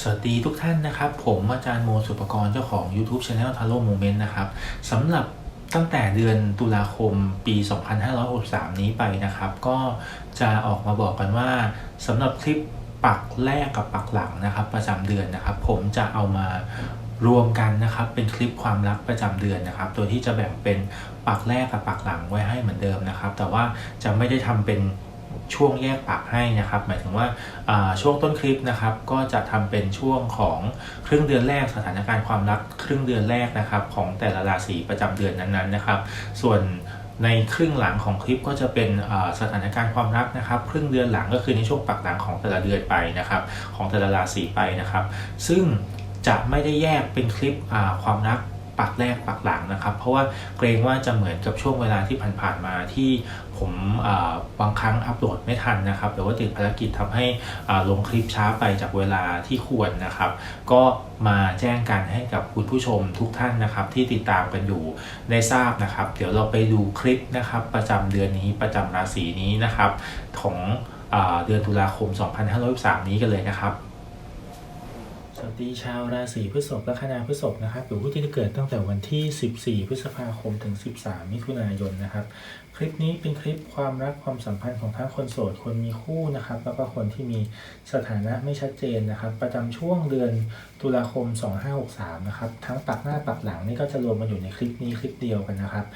สวัสดีทุกท่านนะครับ ผมอาจารย์โมสุปกรณ์เจ้าของ YouTube Channel t a r o Moment นะครับสำหรับตั้งแต่เดือนตุลาคมปี 2563 นี้ไปนะครับ ก็จะออกมาบอกกันว่าสำหรับคลิปปักแรกกับปักหลังนะครับ ประจำเดือนนะครับ ผมจะเอามารวมกันนะครับเป็นคลิปความรักประจำเดือนนะครับโดยที่จะแบ่งเป็นปักแรกกับปักหลังไว้ให้เหมือนเดิมนะครับ แต่ว่าจะไม่ได้ทำเป็น ช่วงแยกปักให้นะครับ หมายถึงว่าาช่วงต้นคลิปนะครับ ก็จะทำเป็นช่วงของครึ่งเดือนแรกสถานการณ์ความรักครึ่งเดือนแรกนะครับ ของแต่ละราศีประจำเดือนนั้นๆนะครับ ส่วนในครึ่งหลังของคลิปก็จะเป็นสถานการณ์ความรักนะครับ ครึ่งเดือนหลังก็คือในช่วงปักหลังของแต่ละเดือนไปนะครับ ของแต่ละราศีไปนะครับ ซึ่งจะไม่ได้แยกเป็นคลิปความรักปักแรกปักหลังนะครับ เพราะว่าเกรงว่าจะเหมือนกับช่วงเวลาที่ผ่านๆมาที่ ผมบางครั้งอัปโหลดไม่ทันนะครับหรือว่าติดภารกิจทำให้ลงคลิปช้าไปจากเวลาที่ควรนะครับ ก็มาแจ้งกันให้กับคุณผู้ชมทุกท่านนะครับ ที่ติดตามกันอยู่ได้ทราบนะครับ เดี๋ยวเราไปดูคลิปนะครับ ประจำเดือนนี้ประจำราศีนี้นะครับ ของอเดือนตุลาคม 2563 นี้กันเลยนะครับ สวัสดีชาวราศีพฤษภและคณาพฤษภนะครับหรือผู้ที่เกิดตั้งแต่วันที่ 14 พฤษภาคมถึง 13 มิถุนายนนะครับ คลิปนี้เป็นคลิปความรักความสัมพันธ์ของทั้งคนโสดคนมีคู่นะครับ แล้วก็คนที่มีสถานะไม่ชัดเจนนะครับ ประจำช่วงเดือนตุลาคม 2563 นะครับ ทั้งปักหน้าปักหลังนี่ก็จะรวมมาอยู่ในคลิปนี้คลิปเดียวกันนะครับ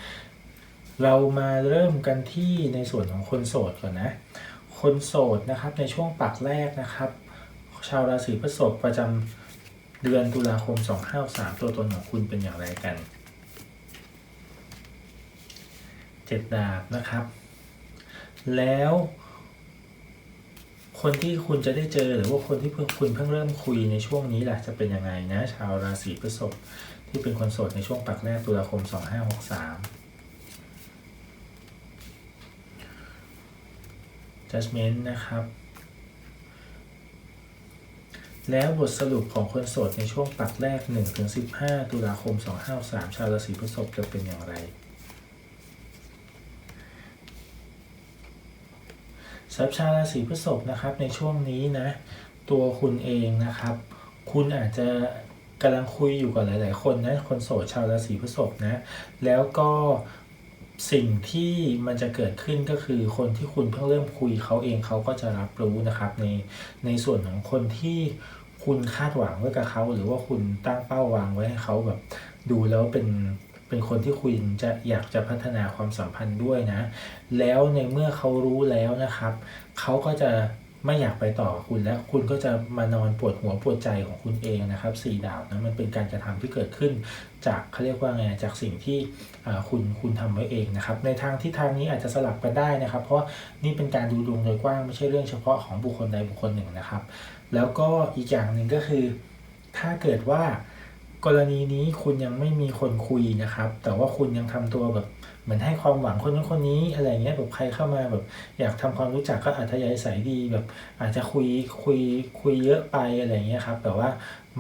เรามาเริ่มกันที่ในส่วนของคนโสดก่อนนะคนโสดนะครับในช่วงปักแรกนะครับ ชาวราศีพฤษภประจำเดือนตุลาคม 2563ตัวตนของคุณเป็นอย่างไรกันเจ็ดดาบนะครับ แล้วคนที่คุณจะได้เจอหรือว่าคนที่เพิ่งคุณเพิ่งเริ่มคุยในช่วงนี้แหละจะเป็นยังไงนะ ชาวราศีพฤษภที่เป็นคนโสดในช่วงปักแรกตุลาคม 2563 judgment นะครับ แล้วบทสรุปของคนโสดในช่วงปักแรก 1-15 ตุลาคม 2563ชาวราศีพฤษภจะเป็นอย่างไร สำหรับชาวราศีพฤษภนะครับในช่วงนี้นะ ตัวคุณเองนะครับ คุณอาจจะกำลังคุยอยู่กับหลาย ๆ คนนะ คนโสดชาวราศีพฤษภนะ แล้วก็ สิ่งที่มันจะเกิดขึ้นก็คือคนที่คุณเพิ่งเริ่มคุยเขาเองเขาก็จะรับรู้นะครับในในส่วนของคนที่คุณคาดหวังไว้กับเขาหรือว่าคุณตั้งเป้าวางไว้ให้เขาแบบ ดูแล้วเป็นเป็นคนที่คุณจะอยากจะพัฒนาความสัมพันธ์ด้วยนะ แล้วในเมื่อเขารู้แล้วนะครับ เขาก็จะ ไม่อยากไปต่อคุณแล้วคุณก็จะมานอนปวดหัวปวดใจของคุณเองนะครับสี่ดาวนะมันเป็นการกระทำที่เกิดขึ้น จากเขาเรียกว่าไงจากสิ่งที่คุณคุณทำไว้เองนะครับ ในทางที่ทางนี้อาจจะสลับกันได้นะครับ เพราะนี่เป็นการดูดวงโดยกว้างไม่ใช่เรื่องเฉพาะของบุคคลใดบุคคลหนึ่งนะครับ แล้วก็อีกอย่างหนึ่งก็คือ ถ้าเกิดว่ากรณีนี้คุณยังไม่มีคนคุยนะครับ แต่ว่าคุณยังทำตัวแบบ เหมือนให้ความหวังคนนั้นคนนี้อะไรเงี้ยแบบใครเข้ามาแบบอยากทำความรู้จักก็อัธยาศัยดีแบบ อาจจะคุยคุยคุยเยอะไปอะไรเงี้ยครับแต่ว่า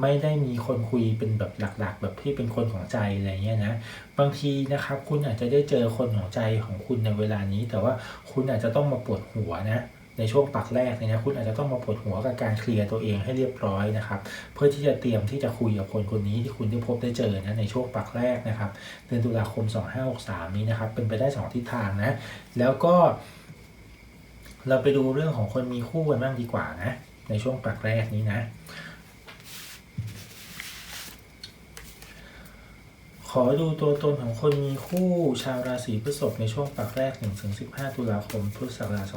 ไม่ได้มีคนคุยเป็นแบบหลัก ๆ แบบที่เป็นคนของใจอะไรเงี้ยนะบางทีนะครับคุณอาจจะได้เจอคนของใจของคุณในเวลานี้ แต่ว่าคุณอาจจะต้องมาปวดหัวนะ ในช่วงปักแรกเนี่ยนะคุณอาจจะต้องมาปวดหัวกับการเคลียร์ตัวเองให้เรียบร้อยนะครับ เพื่อที่จะเตรียมที่จะคุยกับคนคนนี้ที่คุณได้พบได้เจอนะในช่วงปักแรกนะครับเดือนตุลาคม 2563 นี้นะครับ เป็นไปได้ 2 ทิศทางนะ แล้วก็ เราไปดูเรื่องของคนมีคู่กันบ้างดีกว่านะ ในช่วงปักแรกนี้นะ ขอดูตัวตนของคนมีคู่ชาวราศีพฤษภในช่วงปักแรก 1-15 ตุลาคม พุทธศักราช 2563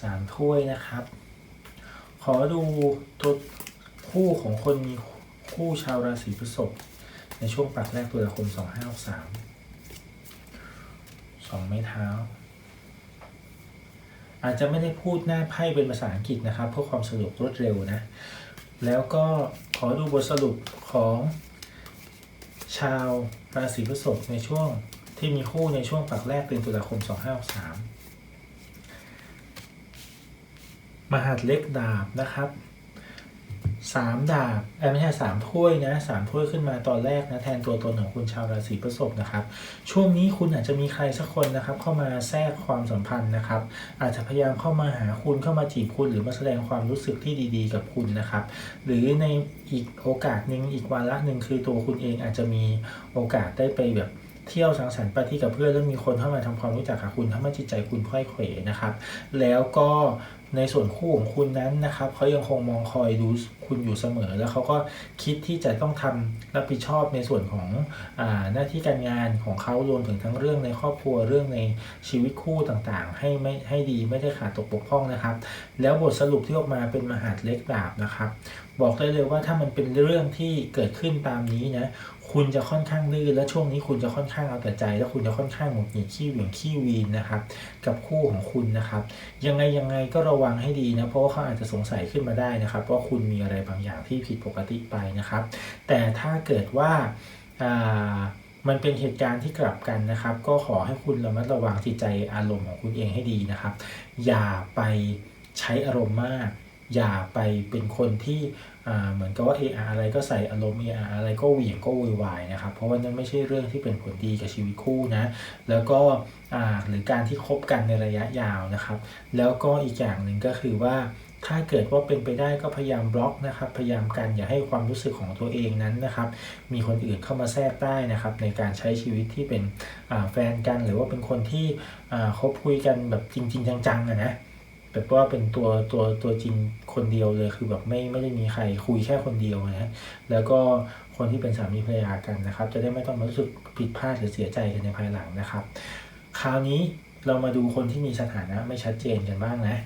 สามถ้วยนะครับ ขอดูตัวคู่ของคนมีคู่ชาวราศีพฤษภในช่วงปักแรกตุลาคม 2563สองไม้เท้า อาจจะไม่ได้พูดหน้าไพ่เป็นภาษาอังกฤษนะครับ เพื่อความสะดวกรวดเร็วนะ แล้วก็ขอดูบทสรุปของชาวราศีพฤษภในช่วงที่มีคู่ในช่วงปักแรกเดือนตุลาคม 2563มหาดเล็กดาบนะครับ สามดาบเอ้ยไม่ใช่สามถ้วยนะสามถ้วยขึ้นมาตอนแรกนะแทนตัวตนของคุณชาวราศีพฤษภนะครับ ช่วงนี้คุณอาจจะมีใครสักคนนะครับ เข้ามาแทรกความสัมพันธ์นะครับ อาจจะพยายามเข้ามาหาคุณเข้ามาจีบคุณ หรือมาแสดงความรู้สึกที่ดี ๆ กับคุณนะครับ หรือในอีกโอกาสหนึ่งอีกวาระหนึ่งคือตัวคุณเองอาจจะมีโอกาสได้ไปแบบ เที่ยวสังสรรค์ปาร์ตี้กับเพื่อนแล้วมีคนเข้ามาทำความรู้จักกับคุณทำให้จิตใจคุณค่อยเขวนะครับ แล้วก็ในส่วนคู่ของคุณนั้นนะครับเขายังคงมองคอยดูคุณอยู่เสมอ แล้วเขาก็คิดที่จะต้องทำรับผิดชอบในส่วนของอหน้าที่การงานของเขารวมถึงทั้งเรื่องในครอบครัวเรื่องในชีวิตคู่ต่างๆ ให้ไม่ให้ดีไม่ได้ขาดตกบกพร่องนะครับ แล้วบทสรุปที่ออกมาเป็นมหาดเล็กดาบนะครับ บอกได้เลยว่าถ้ามันเป็นเรื่องที่เกิดขึ้นตามนี้นะ คุณจะค่อนข้างดื้อและช่วงนี้คุณจะค่อนข้างเอาแต่ใจ และคุณจะค่อนข้างหงุดหงิดขี้เหวี่ยงขี้วีนนะครับ กับคู่ของคุณนะครับ ยังไงยังไงก็ระวังให้ดีนะเพราะว่าเขาอาจจะสงสัยขึ้นมาได้นะครับว่าคุณมีอะไรบางอย่างที่ผิดปกติไปนะครับ แต่ถ้าเกิดว่าอ่ามันเป็นเหตุการณ์ที่กลับกันนะครับ ก็ขอให้คุณระมัดระวังจิตใจอารมณ์ของคุณเองให้ดีนะครับ อย่าไปใช้อารมณ์มาก อย่าไปเป็นคนที่เหมือนกับว่าเอออะไรก็ใส่อารมณ์ออะไรก็เหวี่ยงก็วุ่นวายนะครับ เพราะว่านั่นไม่ใช่เรื่องที่เป็นผลดีกับชีวิตคู่นะ แล้วก็หรือการที่คบกันในระยะยาวนะครับ แล้วก็อีกอย่างหนึ่งก็คือว่าถ้าเกิดว่าเป็นไปได้ก็พยายามบล็อกนะครับ พยายามกันอย่าให้ความรู้สึกของตัวเองนั้นนะครับ มีคนอื่นเข้ามาแทรกได้นะครับ ในการใช้ชีวิตที่เป็นแฟนกัน หรือว่าเป็นคนที่คบคุยกันแบบจริง ๆ จังๆนะ แบบว่าเป็นตัวตัวตัวจริงคนเดียวเลยคือแบบไม่ไม่ได้มีใครคุยแค่คนเดียวนะแล้วก็คนที่เป็นสามีภรรยากันนะครับ จะได้ไม่ต้องมารู้สึกผิดพลาดหรือเสียใจกันในภายหลังนะครับ คราวนี้เรามาดูคนที่มีสถานะไม่ชัดเจนกันบ้างนะ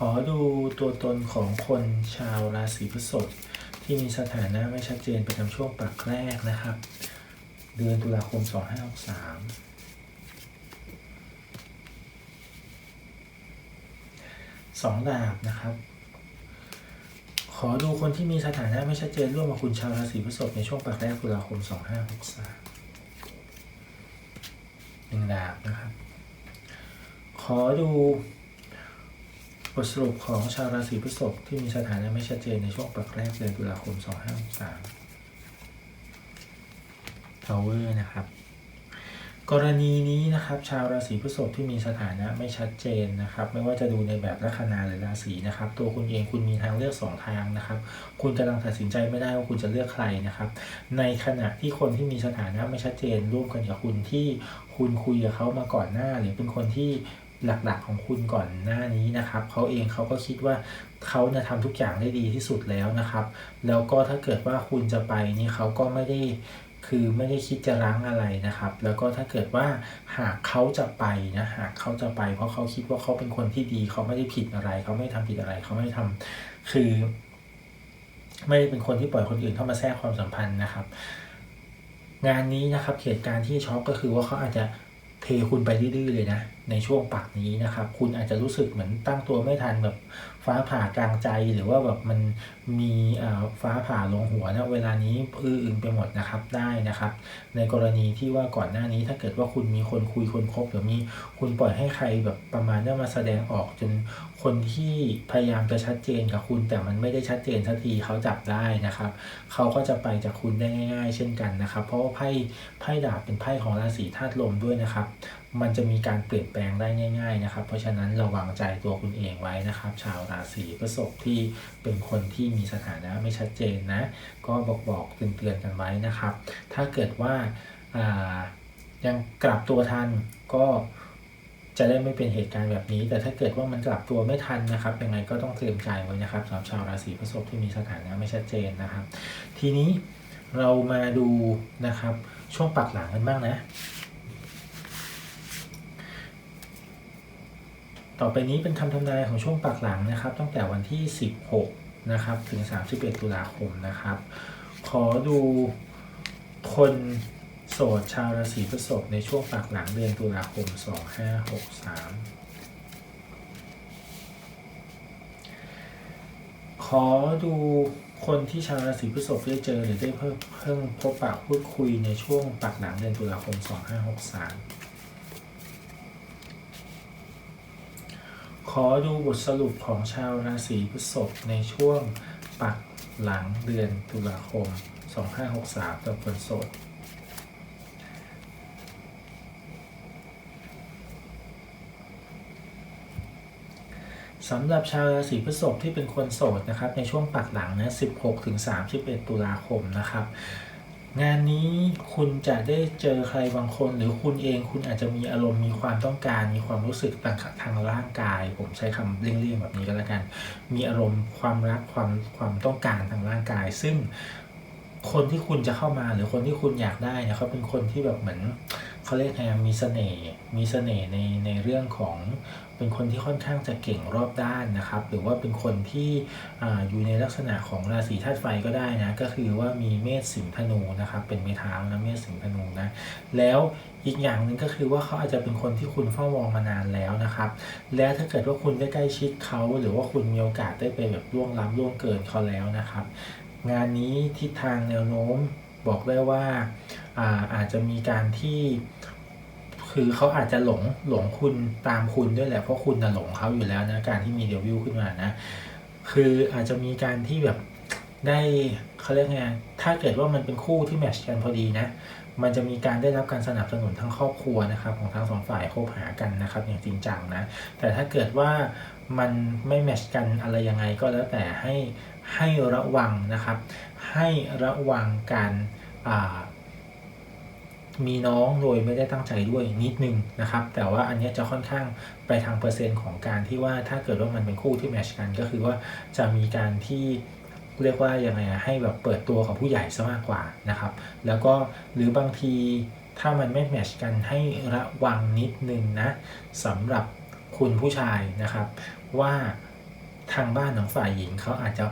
ขอดูตัวตนของคนชาวราศีพฤษภที่มีสถานะไม่ชัดเจนประจำช่วงปักแรกนะครับ เดือนตุลาคม 2563สองดาบนะครับ ขอดูคนที่มีสถานะไม่ชัดเจนร่วมกับคุณชาวราศีพฤษภในช่วงปักแรกตุลาคม 2563หนึ่งดาบนะครับ ขอดู บทสรุปของชาวราศีพฤษภที่มีสถานะไม่ชัดเจนในช่วงปักแรกเดือนตุลาคม 2563 Tower นะครับ กรณีนี้นะครับ ชาวราศีพฤษภที่มีสถานะไม่ชัดเจนนะครับ ไม่ว่าจะดูในแบบลัคนาหรือราศีนะครับ ตัวคุณเองคุณมีทางเลือกสองทางนะครับ คุณกำลังตัดสินใจไม่ได้ว่าคุณจะเลือกใครนะครับ ในขณะที่คนที่มีสถานะไม่ชัดเจนร่วมกันกับคุณที่คุณคุยกับเขามาก่อนหน้า หรือเป็นคนที่ หลักๆของคุณก่อนหน้านี้นะครับเขาเองเขาก็คิดว่าเขาเนี่ยทำทุกอย่างได้ดีที่สุดแล้วนะครับ แล้วก็ถ้าเกิดว่าคุณจะไปนี่เขาก็ไม่ได้คือไม่ได้คิดจะรั้งอะไรนะครับ แล้วก็ถ้าเกิดว่าหากเขาจะไปนะหากเขาจะไป เพราะเขาคิดว่าเขาเป็นคนที่ดีเขาไม่ได้ผิดอะไร เขาไม่ทำผิดอะไรเขาไม่ทำคือ ไม่ได้เป็นคนที่ปล่อยคนอื่นเข้ามาแทรกความสัมพันธ์นะครับ งานนี้นะครับเหตุการณ์ที่ช็อกก็คือว่าเขาอาจจะเทคุณไปดื้อๆเลยนะ ในช่วงปักนี้นะครับ คุณอาจจะรู้สึกเหมือนตั้งตัวไม่ทันแบบฟ้าผ่ากลางใจหรือว่าแบบมันมีอ่อฟ้าผ่าลงหัวนะเวลานี้อื้ออึงไปหมดนะครับได้นะครับ ในกรณีที่ว่าก่อนหน้านี้ถ้าเกิดว่าคุณมีคนคุยคนคบหรือมีคุณปล่อยให้ใครแบบประมาณนี้มาแสดงออกจนคนที่พยายามจะชัดเจนกับคุณแต่มันไม่ได้ชัดเจนสักทีเขาจับได้นะครับ เขาก็จะไปจากคุณได้ง่าย ๆ เช่นกันนะครับ เพราะว่าไพ่ไพ่ดาบเป็นไพ่ของราศีธาตุลมด้วยนะครับ มันจะมีการเปลี่ยนแปลงได้ง่าย ๆนะครับ เพราะฉะนั้นระวังใจตัวคุณเองไว้นะครับ ชาวราศีพฤษภที่เป็นคนที่มีสถานะไม่ชัดเจนนะ ก็บอกบอกเตือนๆกันไว้นะครับ ถ้าเกิดว่าายังกลับตัวทันก็จะได้ไม่เป็นเหตุการณ์แบบนี้ แต่ถ้าเกิดว่ามันกลับตัวไม่ทันนะครับ ยังไงก็ต้องเตรียมใจไว้นะครับสำหรับชาวราศีพฤษภที่มีสถานะไม่ชัดเจนนะครับ ทีนี้เรามาดูนะครับช่วงปักหลังกันบ้างนะ ต่อไปนี้เป็นคำทำนายของช่วงปักหลังนะครับ ตั้งแต่วันที่ 16 นะครับ ถึง 31 ตุลาคมนะครับ ขอดูคนโสดชาวราศีพฤษภในช่วงปักหลังเดือนตุลาคม 2563 ขอดูคนที่ชาวราศีพฤษภได้เจอหรือได้เพิ่มเพิ่งพบปะพูดคุยในช่วงปักหลังเดือนตุลาคม 2563 ขอดูบทสรุปของชาวราศีพฤษภในช่วงปักหลังเดือนตุลาคม 2563ต่อคนโสดสำหรับชาวราศีพฤษภที่เป็นคนโสดนะครับในช่วงปักหลังนะ 16 ถึง 31 ตุลาคมนะครับ งานนี้คุณจะได้เจอใครบางคน หรือคุณเองคุณอาจจะมีอารมณ์มีความต้องการ มีความรู้สึกต่างทางร่างกาย ผมใช้คำเลี่ยงๆแบบนี้ก็แล้วกัน มีอารมณ์ความรักความความต้องการทางร่างกาย ซึ่งคนที่คุณจะเข้ามาหรือคนที่คุณอยากได้เนี่ยเขาเป็นคนที่แบบเหมือนเขาเรียกไงมีเสน่ห์มีเสน่ห์ในในเรื่องของ เป็นคนที่ค่อนข้างจะเก่งรอบด้านนะครับ หรือว่าเป็นคนที่ออยู่ในลักษณะของราศีธาตุไฟก็ได้นะ ก็คือว่ามีเมษสิงห์ธนูนะครับ เป็นเมท้านะเมษสิงห์ธนูนะ แล้วอีกอย่างหนึ่งก็คือว่าเขาอาจจะเป็นคนที่คุณเฝ้ามองมานานแล้วนะครับ และถ้าเกิดว่าคุณได้ใกล้ชิดเขา หรือว่าคุณมีโอกาสได้ไปแบบล่วงล้ำล่วงเกินเขาแล้วนะครับ งานนี้ทิศทางแนวโน้มบอกได้ว่าอาอาจจะมีการที่ คือเขาอาจจะหลงหลงคุณตามคุณด้วยแหละเพราะคุณน่ะหลงเขาอยู่แล้วนะการที่มีเดวิลขึ้นมานะ คืออาจจะมีการที่แบบได้เขาเรียกไงถ้าเกิดว่ามันเป็นคู่ที่แมชกันพอดีนะ มันจะมีการได้รับการสนับสนุนทั้งครอบครัวนะครับ ของทั้งสองฝ่ายคบหากันนะครับ อย่างจริงจังนะ แต่ถ้าเกิดว่ามันไม่แมชกันอะไรยังไงก็แล้วแต่ให้ให้ระวังนะครับ ให้ระวังการอ่า มีน้องโดยไม่ได้ตั้งใจด้วยนิดนึงนะครับ แต่ว่าอันนี้จะค่อนข้างไปทางเปอร์เซ็นต์ของการที่ว่าถ้าเกิดว่ามันเป็นคู่ที่แมชกันก็คือว่าจะมีการที่เรียกว่ายังไงให้แบบเปิดตัวของผู้ใหญ่ซะมากกว่านะครับ แล้วก็หรือบางทีถ้ามันไม่แมชกันให้ระวังนิดนึงนะสำหรับคุณผู้ชายนะครับ ว่าทางบ้านของฝ่ายหญิงเขาอาจจะ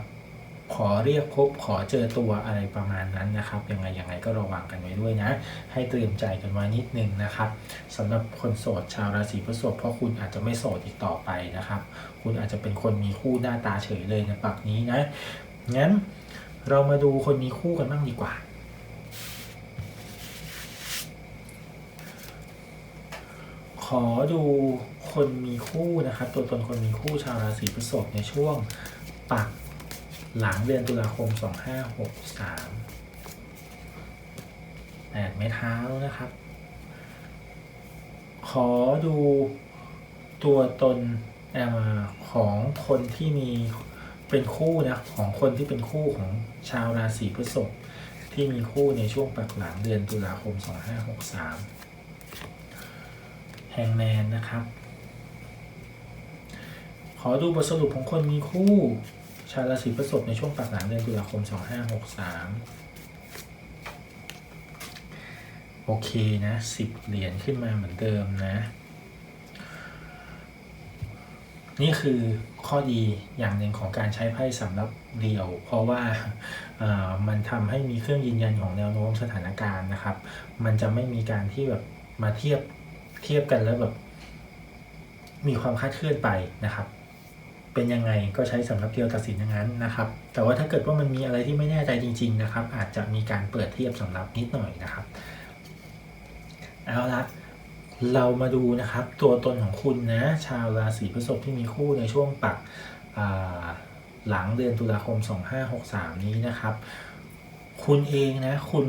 ขอเรียกพบขอเจอตัวอะไรประมาณนั้นนะครับยังไงยังไงก็ระวังกันไว้ด้วยนะ ให้เตรียมใจกันไว้นิดนึงนะครับสำหรับคนโสดชาวราศีพฤษภเพราะคุณอาจจะไม่โสดอีกต่อไปนะครับ คุณอาจจะเป็นคนมีคู่หน้าตาเฉยเลยในปักนี้นะงั้นเรามาดูคนมีคู่กันบ้างดีกว่า ขอดูคนมีคู่นะครับ ตัวตนคนมีคู่ชาวราศีพฤษภในช่วงปัก หลังเดือนตุลาคม 2563แปดไม้เท้านะครับ ขอดูตัวตนเอ่อของคนที่มีเป็นคู่นะของคนที่เป็นคู่ของชาวราศีพฤษภที่มีคู่ในช่วงปักหลังเดือนตุลาคม 2563แฮงแมนนะครับ ขอดูบทสรุปของคนมีคู่ ชาวราศีพฤษภในช่วงปักหลังเดือนตุลาคม 2563 โอเคนะ10เหรียญขึ้นมาเหมือนเดิมนะ นี่คือข้อดีอย่างหนึ่งของการใช้ไพ่สำหรับเดี่ยว เพราะว่ามันทำให้มีเครื่องยืนยันของแนวโน้มสถานการณ์นะครับ มันจะไม่มีการที่แบบมาเทียบเทียบกันแล้วแบบมีความคาดเคลื่อนไปนะครับ เป็นยังไงก็ใช้สำหรับเดียวตัดสินอย่างนั้นนะครับ แต่ว่าถ้าเกิดว่ามันมีอะไรที่ไม่แน่ใจจริง ๆ นะครับ อาจจะมีการเปิดเทียบสำหรับนิดหน่อยนะครับเอาละเรามาดูนะครับตัวตนของคุณนะชาวราศีพฤษภที่มีคู่ในช่วงปักหลังเดือนตุลาคม 2563 นี้นะครับ คุณเองนะคุณ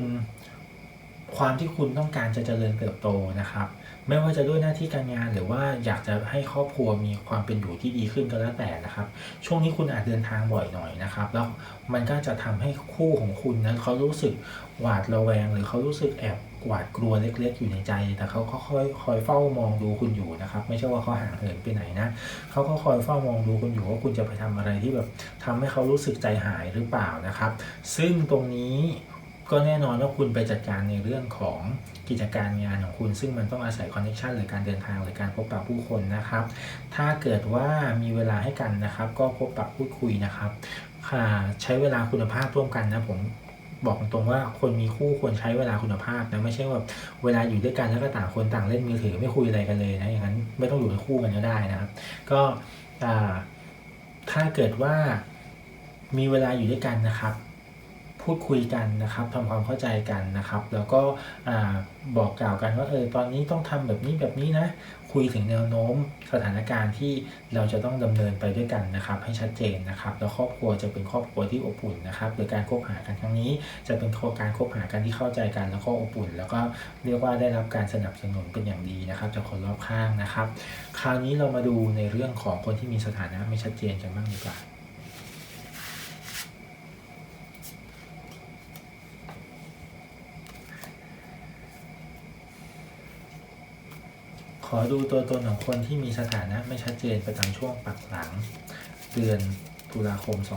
ความที่คุณต้องการจะเจริญเติบโตนะครับ ไม่ว่าจะด้วยหน้าที่การงานหรือว่าอยากจะให้ครอบครัวมีความเป็นอยู่ที่ดีขึ้นก็แล้วแต่นะครับ ช่วงนี้คุณอาจเดินทางบ่อยหน่อยนะครับ แล้วมันก็จะทำให้คู่ของคุณนะเขารู้สึกหวาดระแวง หรือเขารู้สึกแอบหวาดกลัวเล็กๆ อยู่ในใจ แต่เขาก็คอยคอยเฝ้ามองดูคุณอยู่นะครับ ไม่ใช่ว่าเขาห่างเหินไปไหนนะเขาก็คอยเฝ้ามองดูคุณอยู่ว่าคุณจะไปทำอะไรที่แบบทำให้เขารู้สึกใจหายหรือเปล่านะครับ ซึ่งตรงนี้ก็แน่นอนว่าคุณไปจัดการในเรื่องของ กิจการงานของคุณ ซึ่งมันต้องอาศัยคอนเนคชันหรือการเดินทางหรือการพบปะผู้คนนะครับ ถ้าเกิดว่ามีเวลาให้กันนะครับ ก็พบปะพูดคุยนะครับใช้เวลาคุณภาพร่วมกันนะผมบอกตรงๆว่าคนมีคู่ควรใช้เวลาคุณภาพนะไม่ใช่ว่าเวลาอยู่ด้วยกันแล้วก็ต่างคนต่างเล่นมือถือไม่คุยอะไรกันเลยนะอย่างนั้นไม่ต้องอยู่เป็นคู่กันก็ได้นะครับ ก็ถ้าเกิดว่ามีเวลาอยู่ด้วยกันนะครับ พูดคุยกันนะครับทำความเข้าใจกันนะครับ แล้วก็อบอกกล่าวกันว่าเออตอนนี้ต้องทำแบบนี้แบบนี้นะ คุยถึงแนวโน้มสถานการณ์ที่เราจะต้องดำเนินไปด้วยกันนะครับ ให้ชัดเจนนะครับ แล้วครอบครัวจะเป็นครอบครัวที่อบอุ่นนะครับหรือการคบหากันครั้งนี้ จะเป็นการคบหากันที่เข้าใจกันแล้วก็อบอุ่น แล้วก็เรียกว่าได้รับการสนับสนุนเป็นอย่างดีนะครับจากคนรอบข้างนะครับ คราวนี้เรามาดูในเรื่องของคนที่มีสถานะไม่ชัดเจนกันบ้างดีกว่า ขอดูตัวตนของคนที่มีสถานะไม่ชัดเจนประจำช่วงปักหลัง เดือนตุลาคม 2563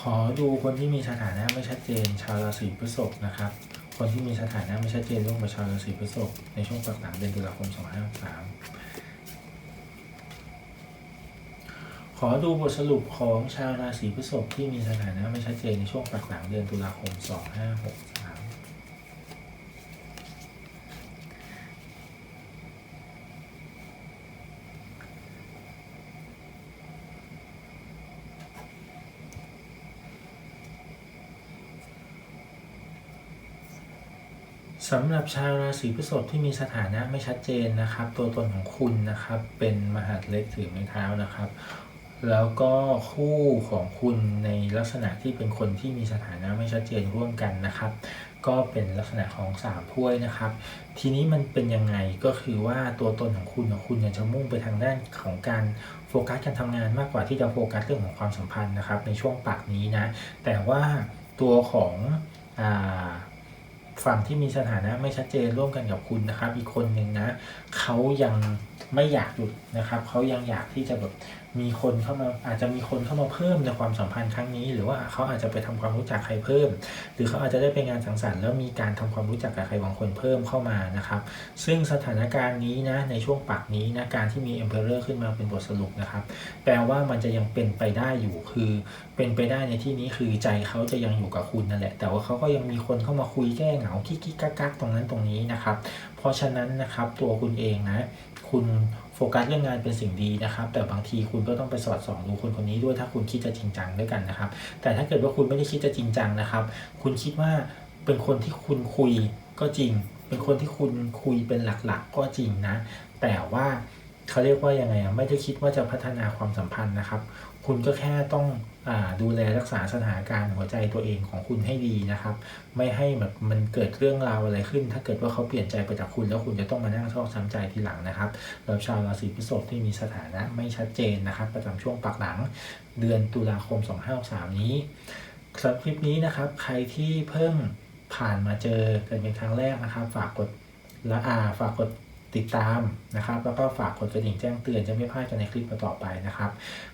ขอดูคนที่มีสถานะไม่ชัดเจนชาวราศีพฤษภนะครับ คนที่มีสถานะไม่ชัดเจนร่วมกับชาวราศีพฤษภในช่วงปักหลังเดือนตุลาคม 2563 ขอดูบทสรุปของชาวราศีพฤษภที่มีสถานะไม่ชัดเจนในช่วงปักหลังเดือนตุลาคม 2563สำหรับชาวราศีพฤษภที่มีสถานะไม่ชัดเจนนะครับ ตัวตนของคุณนะครับ เป็นมหาดเล็กถือไม้เท้านะครับ แล้วก็คู่ของคุณในลักษณะที่เป็นคนที่มีสถานะไม่ชัดเจนร่วมกันนะครับ ก็เป็นลักษณะของสามถ้วยนะครับ ทีนี้มันเป็นยังไงก็คือว่าตัวตนของคุณของคุณจะมุ่งไปทางด้านของการโฟกัสการทำงานมากกว่าที่จะโฟกัสเรื่องของความสัมพันธ์นะครับ ในช่วงปักนี้นะ แต่ว่าตัวของอ่าฝั่งที่มีสถานะไม่ชัดเจนร่วมกันกับคุณนะครับ อีกคนหนึ่งนะเขายังไม่อยากหยุดนะครับเขายังอยากที่จะแบบ มีคนเข้ามาอาจจะมีคนเข้ามาเพิ่มในความสัมพันธ์ครั้งนี้ หรือว่าเขาอาจจะไปทำความรู้จักใครเพิ่ม หรือเขาอาจจะได้ไปงานสังสรรค์แล้วมีการทำความรู้จักกับใครบางคนเพิ่มเข้ามานะครับ ซึ่งสถานการณ์นี้นะในช่วงปักนี้นะการที่มี Emperor ขึ้นมาเป็นบทสรุปนะครับแปลว่ามันจะยังเป็นไปได้อยู่คือเป็นไปได้ในที่นี้คือใจเขาจะยังอยู่กับคุณนั่นแหละ แต่ว่าเขาก็ยังมีคนเข้ามาคุยแก้เหงากิ๊กๆกักๆตรงนั้นตรงนี้นะครับ เพราะฉะนั้นนะครับตัวคุณเองนะคุณ ฟกัสเรื่องงานเป็นสิ่งดีนะครับ แต่บางทีคุณก็ต้องไปสอดส่องดูคนคนนี้ด้วยถ้าคุณคิดจะจริงจังด้วยกันนะครับ แต่ถ้าเกิดว่าคุณไม่ได้คิดจะจริงจังนะครับ คุณคิดว่าเป็นคนที่คุณคุยก็จริง เป็นคนที่คุณคุยเป็นหลักๆ ก็จริงนะ แต่ว่าเขาเรียกว่ายังไงอะไม่ได้คิดว่าจะพัฒนาความสัมพันธ์นะครับ คุณก็แค่ต้องอดูแลรักษาสถานการณ์หัวใจตัวเองของคุณให้ดีนะครับ ไม่ให้แบบมันเกิดเรื่องราวอะไรขึ้น ถ้าเกิดว่าเขาเปลี่ยนใจไปจากคุณแล้วคุณจะต้องมานั่งชอกช้ำใจทีหลังนะครับแล้วชาวราศีพฤษภที่มีสถานะไม่ชัดเจนนะครับ ประจำช่วงปักหลังเดือนตุลาคม 2563นี้สำหรับคลิปนี้นะครับ ใครที่เพิ่งผ่านมาเจอกันเป็นครั้งแรกนะครับ ฝากกดละอาฝากกด ติดตามนะครับ แล้วก็ฝากกดกระดิ่งแจ้งเตือนจะไม่พลาดกันในคลิปต่อไปนะครับ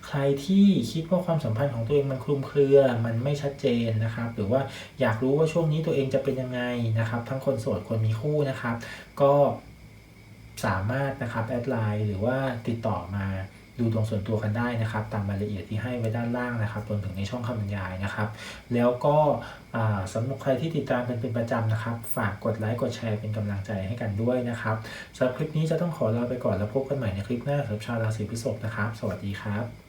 ใครที่คิดว่าความสัมพันธ์ของตัวเองมันคลุมเครือ มันไม่ชัดเจนนะครับ หรือว่าอยากรู้ว่าช่วงนี้ตัวเองจะเป็นยังไงนะครับ ทั้งคนโสดคนมีคู่นะครับ ก็สามารถนะครับแอดไลน์หรือว่าติดต่อมา ดูดวงส่วนตัวกันได้นะครับ ตามรายละเอียดที่ให้ไว้ด้านล่างนะครับรวมถึงในช่องคำบรรยายนะครับ แล้วก็สำหรับใครที่ติดตามเป็นเป็นประจำนะครับ ฝากกดไลค์กดแชร์เป็นกำลังใจให้กันด้วยนะครับสำหรับคลิปนี้จะต้องขอลาไปก่อนแล้วพบกันใหม่ในคลิปหน้าสำหรับชาวราศีพฤษภนะครับ สวัสดีครับ